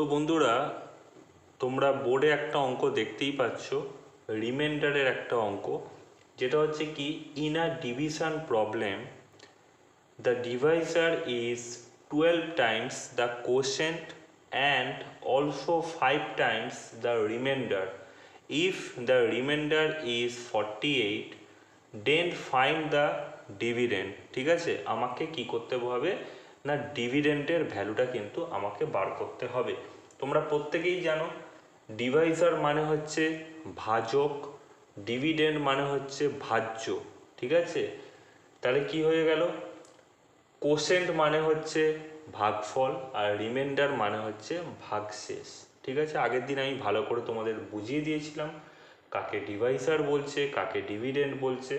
তো বন্ধুরা, তোমরা বোর্ডে একটা অঙ্ক দেখতেই পাচ্ছ রিমাইন্ডারের একটা অঙ্ক। যেটা হচ্ছে কি in a division problem the divisor is twelve times the quotient and also five times the remainder if the remainder is forty eight then find the dividend ঠিক আছে? আমাকে কি করতে হবে? না ডিভিডেন্টের ভ্যালুটা কিন্তু আমাকে বার করতে হবে। তোমরা প্রত্যেকেই জানো ডিভাইসার মানে হচ্ছে ভাজক ডিভিডেন্ড মানে হচ্ছে ভাজ্য, ঠিক আছে? তাহলে কি হয়ে গেল? কোশেন্ট মানে হচ্ছে ভাগফল আর রিমাইন্ডার মানে হচ্ছে ভাগশেষ, ঠিক আছে? আগের দিন আমি ভালো করে তোমাদের বুঝিয়ে দিয়েছিলাম, কাকে ডিভাইসার বলছে, কাকে ডিভিডেন্ড বলছে।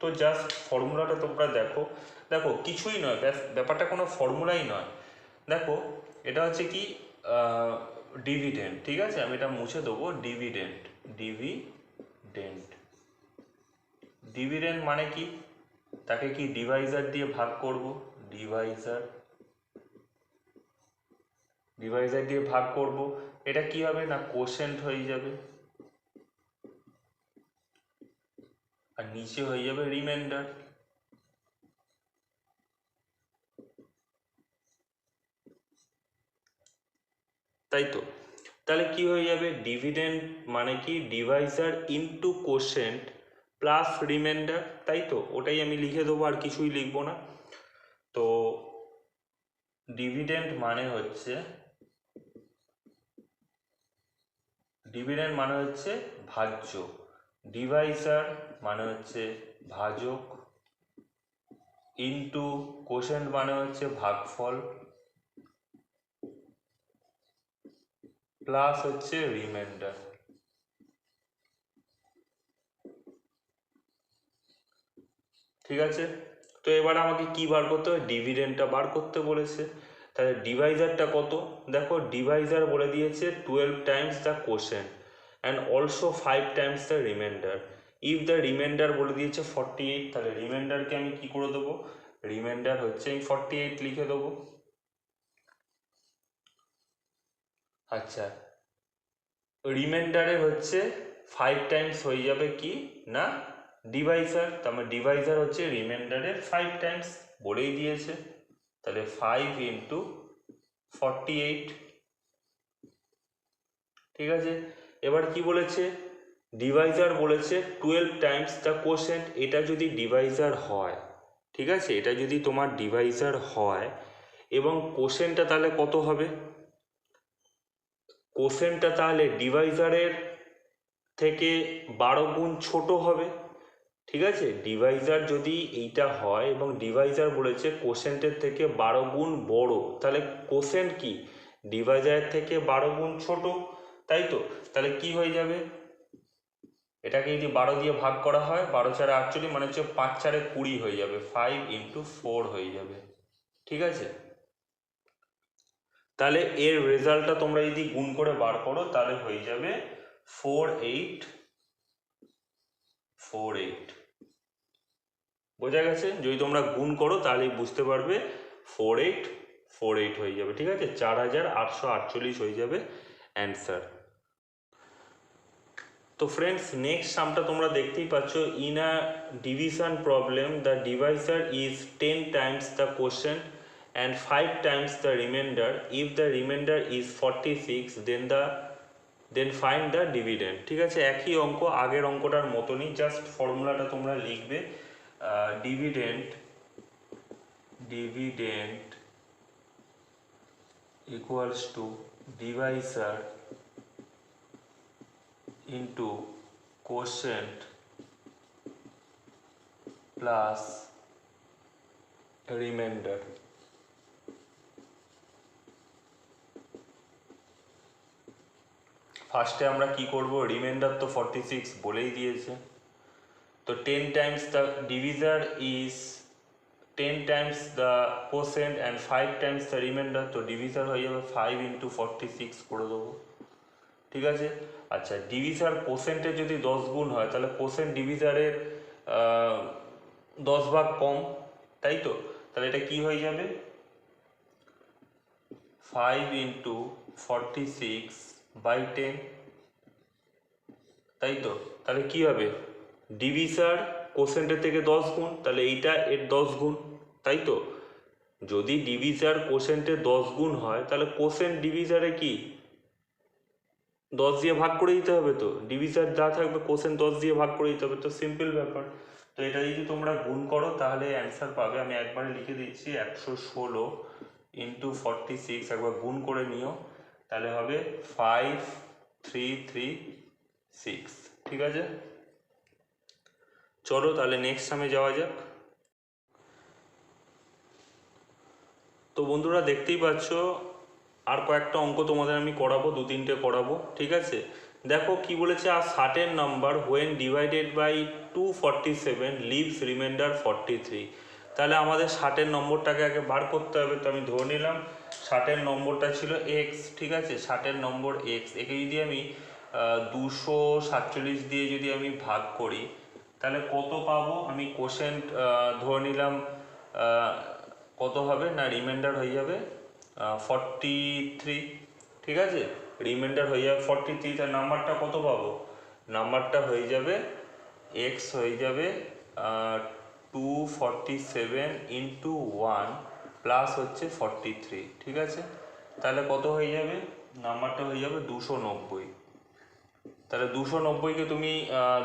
তো জাস্ট ফর্মুলাটা তোমরা দেখো দেখো, কিছুই নয় ব্যাপারটা কোনো ফর্মুলাই নয়। দেখো, এটা হচ্ছে কি ডিভিডেন্ড ঠিক আছে? আমি এটা মুছে দেবো ডিভিডেন্ড ডিভিডেন্ট ডিভিডেন্ট মানে কি? তাকে কি ডিভাইজার দিয়ে ভাগ করব? ডিভাইজার ডিভাইজার দিয়ে ভাগ করব। এটা কি হবে না কোশেন্ট হয়ে যাবে? আর নিচে হয়ে যাবে রিমাইন্ডার তাই তো? তাহলে কি হয়ে যাবে? ডিভিডেন্ড মানে কি? Divisor into quotient plus remainder তাই তো? ওটাই আমি লিখে দেবো, আর কিছুই লিখব না। তো ডিভিডেন্ড মানে হচ্ছে ডিভিডেন্ড মানে হচ্ছে ভাজ্য। ডিভাইসার মানে হচ্ছে ভাজক। ইনটু কোশেন্ট মানে হচ্ছে ভাগফল। প্লাস হচ্ছে রিমাইন্ডার ঠিক আছে? তো এবার আমাকে কি বার করতে হবে? ডিভিডেন্ডটা বার করতে বলেছে। তাহলে ডিভাইজারটা কত? দেখো ডিভাইজার বলে দিয়েছে twelve times the quotient and also five times the remainder if the remainder বলে দিয়েছে ফর্টি এইট তাহলে রিমাইন্ডারকে আমি কি করে দেবো? রিমাইন্ডার হচ্ছে আমি ফর্টি এইট লিখে দেবো। আচ্ছা। রিমাইন্ডারে হচ্ছে ফাইভ টাইমস হয়ে যাবে কি? না ডিভাইসার তার মানে ডিভাইসার হচ্ছে রিমাইন্ডারের ফাইভ টাইমস বলেই দিয়েছে। তাহলে ফাইভ ইন্টু ফর্টি এইট ঠিক আছে? এবার কি বলেছে? ডিভাইজার বলেছে টুয়েলভ টাইমস দ্য কোশেন্ট এটা যদি ডিভাইজার হয়, ঠিক আছে? এটা যদি তোমার ডিভাইজার হয়, এবং কোশেন্টটা তাহলে কত হবে? কোশেন্টটা তাহলে ডিভাইজারের থেকে বারো গুণ ছোট হবে, ঠিক আছে? ডিভাইজার যদি এইটা হয় এবং ডিভাইজার বলেছে কোশেন্টের থেকে বারো গুণ বড়, তাহলে কোশেন্ট কি? ডিভাইজারের থেকে বারো গুণ ছোট, তাই তো? তাহলে কি হয়ে যাবে? এটাকে যদি বারো দিয়ে ভাগ করা হয়, বারো চারে আটচল্লিশ মানে হচ্ছে পাঁচ চারে কুড়ি হয়ে যাবে ফাইভ ইন্টু ফোর হয়ে যাবে, ঠিক আছে? তাহলে এর রেজাল্টটা তোমরা যদি গুণ করে বার করো, তাহলে হয়ে যাবে ফোর এইট ফোর এইট বোঝা গেছে? যদি তোমরা গুণ করো, তাহলেই বুঝতে পারবে ফোর এইট ফোর এইট হয়ে যাবে, ঠিক আছে? চার হাজার আটশো আটচল্লিশ হয়ে যাবে অ্যান্সার তো ফ্রেন্ডস নেক্সট সামটা তোমরা দেখতেই পাচ্ছ in a division problem the divisor is ten times the question five times the remainder if the remainder is forty six then the then find the dividend ঠিক আছে? একই অঙ্ক, আগের অঙ্কটার মতনই। জাস্ট ফর্মুলাটা তোমরা লিখবে। Dividend dividend equals to divisor into quotient plus remainder ফার্স্টে আমরা কি করব? রিমাইন্ডার তো ফর্টি সিক্স বলেই দিয়েছে। তো ten times the divisor is ten times the quotient and five times the remainder তো ডিভিজার হয়ে যাবে ফাইভ ইন্টু ফর্টি সিক্স করে দেবো। ঠিক আছে? আচ্ছা ডিভিজার কোসেন্টে যদি দশ গুণ হয়, তাহলে কোসেন্ট ডিভিজারের দশ ভাগ কম, তাই তো? তাহলে এটা কি হয়ে যাবে? Five into forty six by ten তাই তো? তাহলে কি হবে? ডিভিসার কোসেন্টের থেকে দশ গুণ, তাহলে এইটা এর দশ গুণ, তাই তো? যদি ডিভিসার কোসেন্টের দশ গুণ হয়, তাহলে কোসেন্ট ডিভিসারে কি? দশ দিয়ে ভাগ করে দিতে হবে তো? ডিভিসার যা থাকবে কোসেন্ট দশ দিয়ে ভাগ করে দিতে হবে, তো সিম্পল ব্যাপার। তো এটা যদি তোমরা গুণ করো, তাহলে অ্যান্সার পাবে। আমি একবারে লিখে দিচ্ছি, একশো ষোলো ইন্টু ফর্টি সিক্স একবার গুণ করে নিও। তাহলে হবে ফাইভ থ্রি থ্রি সিক্স ঠিক আছে? চলো তাহলে নেক্সট সামে যাওয়া যাক। তো বন্ধুরা দেখতেই পাচ্ছ, আর কয়েকটা অঙ্ক তোমাদের আমি করাবো, দু তিনটে করাবো, ঠিক আছে? দেখো কি বলেছে, আর ষাটের number when divided by two forty seven leaves remainder forty three তাহলে আমাদের ষাটের নম্বরটাকে আগে বার করতে হবে, তো আমি ধরে নিলাম ষাটের নম্বরটা ছিল এক্স ঠিক আছে? ষাটের নম্বর এক্স একে যদি আমি দুশো সাতচল্লিশ দিয়ে যদি আমি ভাগ করি, তাহলে কত পাবো? আমি কোশেন্ট ধরে নিলাম কত হবে? না রিমাইন্ডার হয়ে যাবে ফর্টি থ্রি ঠিক আছে? রিমাইন্ডার হয়ে যাবে ফর্টি থ্রি তার নাম্বারটা কত পাবো? নাম্বারটা হয়ে যাবে এক্স হয়ে যাবে two forty seven into one plus হচ্ছে ফর্টি থ্রি ঠিক আছে? তাহলে কত হয়ে যাবে? নাম্বারটা হয়ে যাবে দুশো নব্বই। তাহলে দুশো নব্বইকে তুমি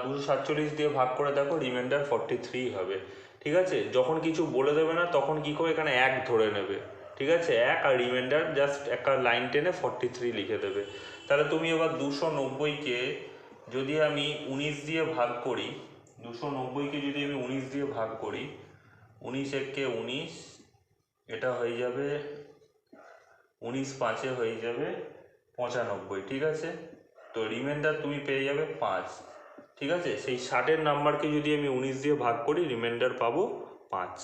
দুশো সাতচল্লিশ দিয়ে ভাগ করে দেখো রিমাইন্ডার ফর্টি থ্রি হবে। ঠিক আছে? যখন কিছু বলে দেবে না, তখন কি করে এখানে এক ধরে নেবে? ঠিক আছে? এক আর রিমাইন্ডার জাস্ট একটা লাইন টেনে ফর্টি থ্রি লিখে দেবে। তাহলে তুমি এবার দুশো নব্বইকে যদি আমি উনিশ দিয়ে ভাগ করি, দুশো নব্বইকে যদি আমি উনিশ দিয়ে ভাগ করি, উনিশ এককে উনিশ এটা হয়ে যাবে উনিশ পাঁচে হয়ে যাবে পঁচানব্বই, ঠিক আছে? তো রিমাইন্ডার তুমি পেয়ে যাবে পাঁচ, ঠিক আছে? সেই ষাটের নাম্বারকে যদি আমি উনিশ দিয়ে ভাগ করি রিমাইন্ডার পাবো পাঁচ।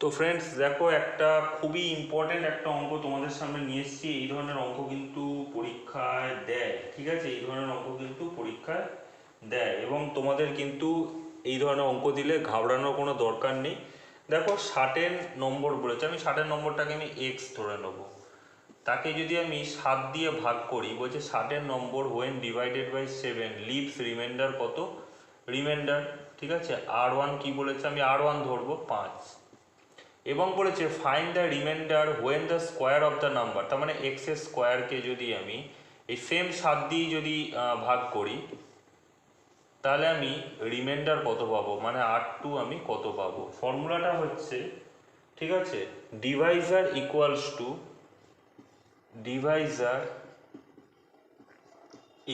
তো ফ্রেন্ডস দেখো একটা খুবই ইম্পর্টেন্ট একটা অঙ্ক তোমাদের সামনে নিয়ে এসেছি। এই ধরনের অঙ্ক কিন্তু পরীক্ষায় দেয়, ঠিক আছে? এই ধরনের অঙ্ক কিন্তু পরীক্ষায় দেয় এবং তোমাদের কিন্তু এই ধরনের অঙ্ক দিলে ঘাবড়ানোর কোনো দরকার নেই। দেখো ষাটের নম্বর বলেছে, আমি ষাটের নম্বরটাকে আমি এক্স ধরে নেব। তাকে যদি আমি সাত দিয়ে ভাগ করি, বলছে ষাটের number when divided by seven leaves remainder কত? রিমাইন্ডার ঠিক আছে? আর ওয়ান কী বলেছে? আমি আর ওয়ান ধরবো, পাঁচ। এবং বলেছে find the remainder when the square of the number তার মানে এক্সের স্কোয়ারকে যদি আমি, এই সেম সাত দিয়ে যদি ভাগ করি তাহলে আমি রিমাইন্ডার কত পাবো? মানে আর টু আমি কত পাবো? ফর্মুলাটা হচ্ছে, ঠিক আছে? Divisor equals to divisor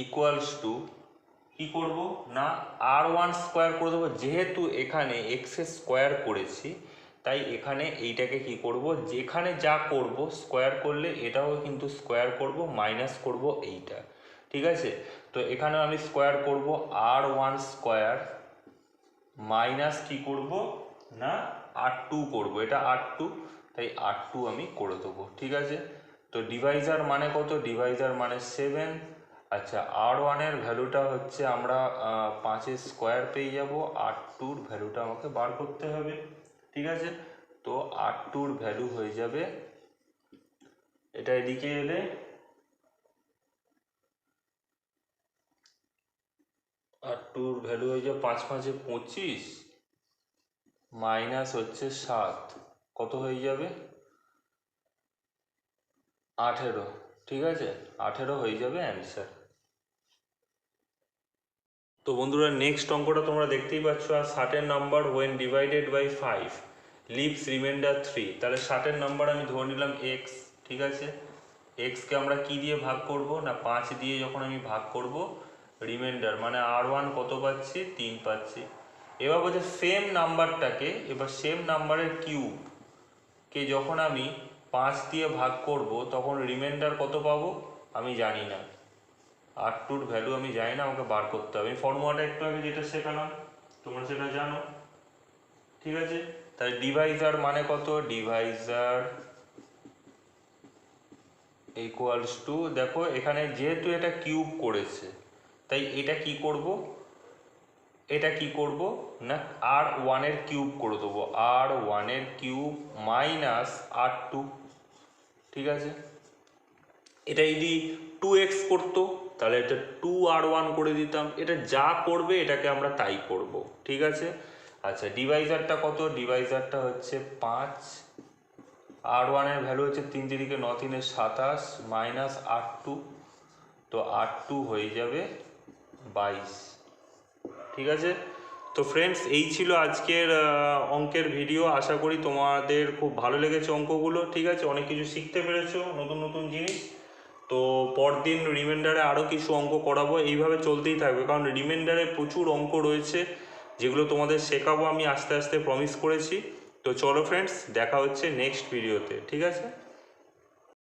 equals to কি করব? না আর ওয়ান স্কোয়ার করে দেবো। যেহেতু এখানে এক্স স্কোয়ার করেছি, তাই এখানে এইটাকে কি করব? যেখানে যা করব স্কোয়ার করলে এটাও কিন্তু স্কোয়ার করব মাইনাস করব এইটা। ঠিক আছে? তো এখানে আমি স্কোয়ার করব আর ওয়ান স্কোয়ার মাইনাস কি করব? না আর টু করব। এটা আর টু তাই আর টু আমি করে দেবো, ঠিক আছে? তো ডিভাইজার মানে কত? ডিভাইজার মানে সেভেন আচ্ছা আর ওয়ানের ভ্যালুটা হচ্ছে আমরা পাঁচের স্কোয়ার পেয়ে যাব। আর টুর ভ্যালুটা আমাকে বার করতে হবে, ঠিক আছে? তো আর টুর ভ্যালু হয়ে যাবে, এটা এদিকে এলে আর টুর ভ্যালু হয়ে যাবে পাঁচ পাঁচে পঁচিশ মাইনাস হচ্ছে সাত, কত হয়ে যাবে? আঠেরো, ঠিক আছে? আঠেরো হয়ে যাবে অ্যান্সার তো বন্ধুরা নেক্সট অঙ্কটা তোমরা দেখতেই পাচ্ছ, আর ষাটের number when divided by five leaves remainder three তাহলে ষাটের নাম্বার আমি ধরে নিলাম এক্স ঠিক আছে? এক্সকে আমরা কি দিয়ে ভাগ করব? না, পাঁচ দিয়ে যখন আমি ভাগ করব রিমাইন্ডার মানে আর ওয়ান কত পাচ্ছি? তিন পাচ্ছি। এবার বলছে সেম নাম্বারটাকে এবার সেম নাম্বারের কিউব কে যখন আমি পাঁচ দিয়ে ভাগ করব, তখন রিমাইন্ডার কত পাবো? আমি জানি না। আর টুর ভ্যালু আমি জানি না, আমাকে বার করতে হবে। ফর্মুলাটা একটু আগে যেটা শেখালাম, তোমরা সেটা জানো। ঠিক আছে? তাহলে ডিভাইজার মানে কত? ডিভাইজার ইকুয়ালস টু দেখো, এখানে যেহেতু এটা কিউব করেছে তাই এটা কি করব? এটা কি করব? না আর ওয়ানের কিউব করে দেবো। আর ওয়ানের কিউব মাইনাস আর টু ঠিক আছে? এটা যদি টু এক্স করতো, তাহলে এটা টু আর ওয়ান করে দিতাম। এটা যা করবে, এটাকে আমরা তাই করব। ঠিক আছে? আচ্ছা ডিভাইজারটা কত? ডিভাইজারটা হচ্ছে পাঁচ। আর ওয়ানের ভ্যালু হচ্ছে তিন তিরিকে ন, তিনে সাতাশ মাইনাস আর টু তো আর টু হয়ে যাবে বাইশ। ঠিক আছে? তো ফ্রেন্ডস এই ছিল আজকের অঙ্কের ভিডিও আশা করি তোমাদের খুব ভালো লেগেছে অঙ্কগুলো। ঠিক আছে? অনেক কিছু শিখতে পেরেছ, নতুন নতুন জিনিস। তো পরদিন রিমাইন্ডারে আরও কিছু অঙ্ক করাবো। এইভাবে চলতেই থাকবে। কারণ রিমাইন্ডারে প্রচুর অঙ্ক রয়েছে, যেগুলো তোমাদের শেখাবো আমি আস্তে আস্তে প্রমিস করেছি। তো চলো ফ্রেন্ডস দেখা হচ্ছে নেক্সট ভিডিওতে ঠিক আছে?